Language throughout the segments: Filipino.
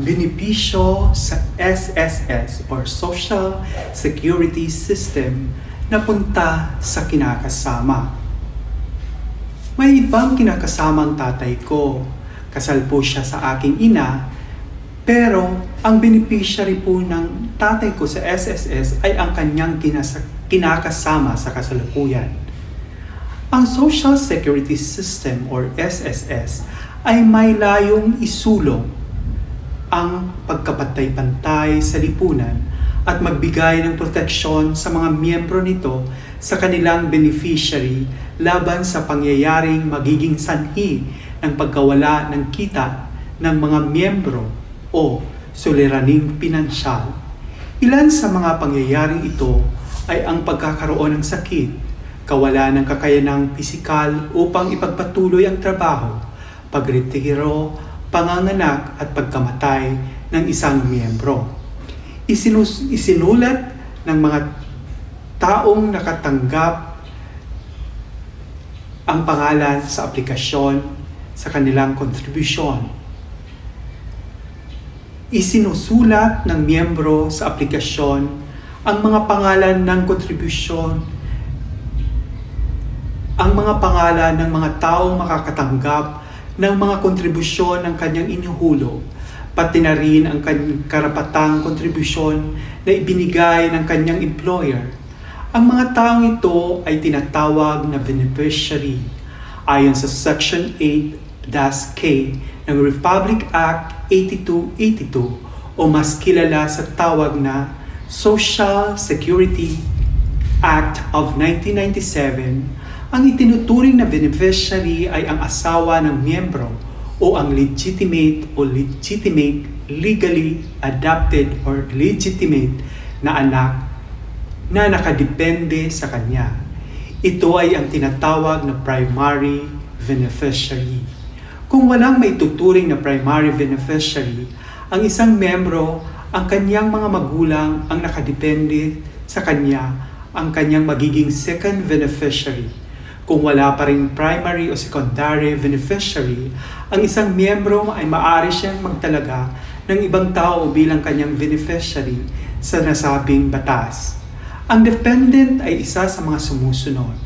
benepisyo sa SSS or Social Security System na punta sa kinakasama. May ibang kinakasama ang tatay ko. Kasal po siya sa aking ina, pero ang beneficiary po ng tatay ko sa SSS ay ang kanyang kinasa- kinakasama sa kasalukuyan. Ang Social Security System or SSS ay may layong isulong ang pagkapantay-pantay sa lipunan at magbigay ng proteksyon sa mga miyembro nito sa kanilang beneficiary laban sa pangyayaring magiging sanhi ng pagkawala ng kita ng mga miyembro o suliraning pinansyal. Ilan sa mga pangyayaring ito ay ang pagkakaroon ng sakit, kawalan ng kakayanang pisikal upang ipagpatuloy ang trabaho, pagretiro, panganganak at pagkamatay ng isang miyembro. Isinus, isinulat ng mga taong nakatanggap ang pangalan sa aplikasyon sa kanilang kontribusyon. Isinusulat ng miyembro sa aplikasyon ang mga pangalan ng kontribusyon, ang mga pangalan ng mga taong makakatanggap ng mga kontribusyon ng kanyang inuhulog, pati na rin ang karapatang kontribusyon na ibinigay ng kanyang employer. Ang mga taong ito ay tinatawag na beneficiary ayon sa Section 8-K ng Republic Act 8282 o mas kilala sa tawag na Social Security Act of 1997, ang itinuturing na beneficiary ay ang asawa ng miyembro o ang legitimate o legitimate legally adopted or legitimate na anak na nakadepende sa kanya. Ito ay ang tinatawag na primary beneficiary. Kung walang may tuturing na primary beneficiary, ang isang membro, ang kanyang mga magulang ang nakadepende sa kanya, ang kanyang magiging second beneficiary. Kung wala pa rin primary o secondary beneficiary, ang isang miyembro ay maaari siyang magtalaga ng ibang tao bilang kanyang beneficiary sa nasabing batas. Ang dependent ay isa sa mga sumusunod.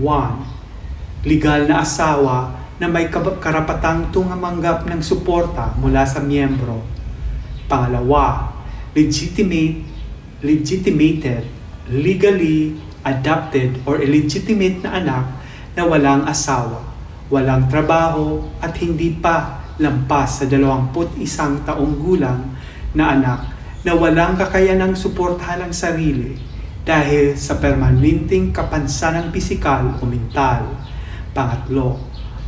1. Legal na asawa na may karapatang tumanggap ng suporta mula sa miyembro. Pangalawa, legitimate, legitimated, legally adopted or illegitimate na anak na walang asawa, walang trabaho at hindi pa lampas sa 21 taong gulang na anak na walang kakayanang suportahan ang sarili dahil sa permanenteng kapansanang pisikal o mental. Pangatlo,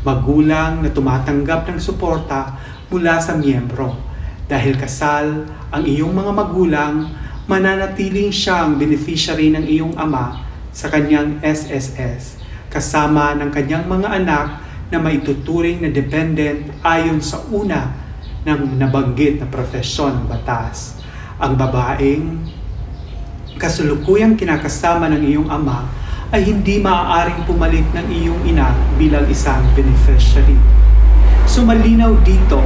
magulang na tumatanggap ng suporta mula sa miyembro. Dahil kasal ang iyong mga magulang, mananatiling siyang beneficiary ng iyong ama sa kanyang SSS kasama ng kanyang mga anak na maituturing na dependent ayon sa una ng nabanggit na profesyon ng batas. Ang babaeng kasulukuyang kinakasama ng iyong ama ay hindi maaaring pumalit ng iyong ina bilang isang beneficiary. So malinaw dito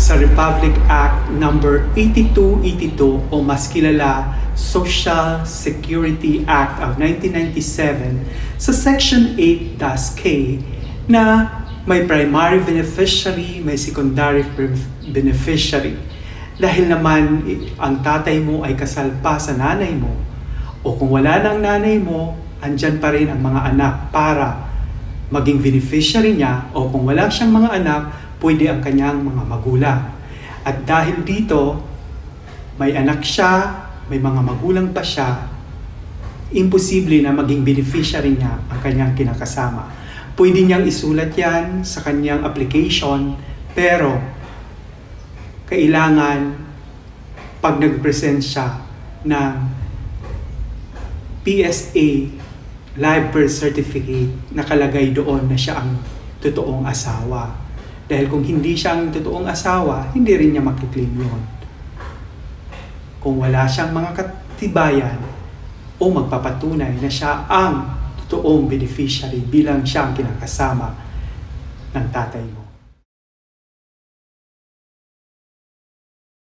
sa Republic Act number 8282 o mas kilala Social Security Act of 1997 sa Section 8-K na may primary beneficiary, may secondary beneficiary. Dahil naman eh, ang tatay mo ay kasal pa sa nanay mo, o kung wala ng nanay mo, andyan pa rin ang mga anak para maging beneficiary niya o kung wala siyang mga anak, pwede ang kanyang mga magulang. At dahil dito, may anak siya, may mga magulang pa siya, imposible na maging beneficiary niya ang kanyang kinakasama. Pwede niyang isulat yan sa kanyang application, pero kailangan pag nag-present siya ng PSA live birth certificate nakalagay doon na siya ang totoong asawa. Dahil kung hindi siya ang totoong asawa, hindi rin niya makiklaim yun. Kung wala siyang mga katibayan o magpapatunay na siya ang totoong beneficiary bilang siya ang kinakasama ng tatay mo.